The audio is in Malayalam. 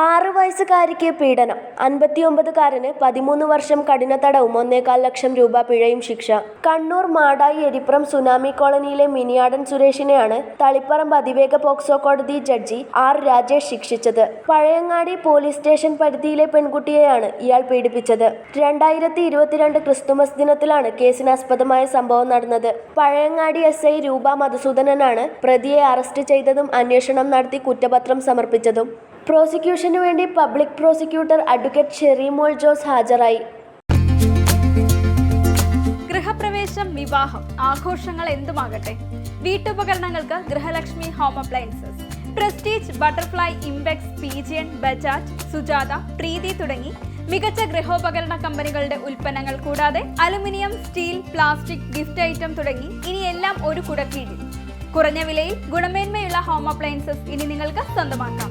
ആറ് വയസ്സുകാരിക്ക് പീഡനം. അൻപത്തിയൊമ്പതുകാരന് പതിമൂന്ന് വർഷം കഠിന തടവും ഒന്നേകാൽ ലക്ഷം രൂപ പിഴയും ശിക്ഷ. കണ്ണൂർ മാടായി എരിപ്രം സുനാമി കോളനിയിലെ മിനിയാടൻ സുരേഷിനെയാണ് തളിപ്പറമ്പ് അതിവേഗ പോക്സോ കോടതി ജഡ്ജി ആർ രാജേഷ് ശിക്ഷിച്ചത്. പഴയങ്ങാടി പോലീസ് സ്റ്റേഷൻ പരിധിയിലെ പെൺകുട്ടിയെയാണ് ഇയാൾ പീഡിപ്പിച്ചത്. രണ്ടായിരത്തി ഇരുപത്തിരണ്ട് ക്രിസ്തുമസ് ദിനത്തിലാണ് കേസിനാസ്പദമായ സംഭവം നടന്നത്. പഴയങ്ങാടി എസ് ഐ രൂപ മധുസൂദനനാണ് പ്രതിയെ അറസ്റ്റ് ചെയ്തതും അന്വേഷണം നടത്തി കുറ്റപത്രം സമർപ്പിച്ചതും. പ്രോസിക്യൂഷനു വേണ്ടി public prosecutor advocate Sherimol Jose ഹാജരായി. ഗൃഹപ്രവേശം വിവാഹം ആഘോഷങ്ങൾ എന്തുമാകട്ടെ? വീട്ടുപകരണങ്ങൾക്ക് Grihalakshmi home appliances Prestige Butterfly Impex Pigeon Bajaj Sujata Preethi തുടങ്ങി മികച്ച ഗൃഹോപകരണ കമ്പനികളുടെ ഉൽപ്പന്നങ്ങൾ കൂടാതെ aluminium steel plastic gift item തുടങ്ങി ഇനി എല്ലാം ഒരു കുടക്കീഴിൽ. കുറഞ്ഞ വിലയിൽ ഗുണമേന്മയുള്ള ഹോം അപ്ലയൻസസ് ഇനി നിങ്ങൾക്ക് സ്വന്തമാക്കാം.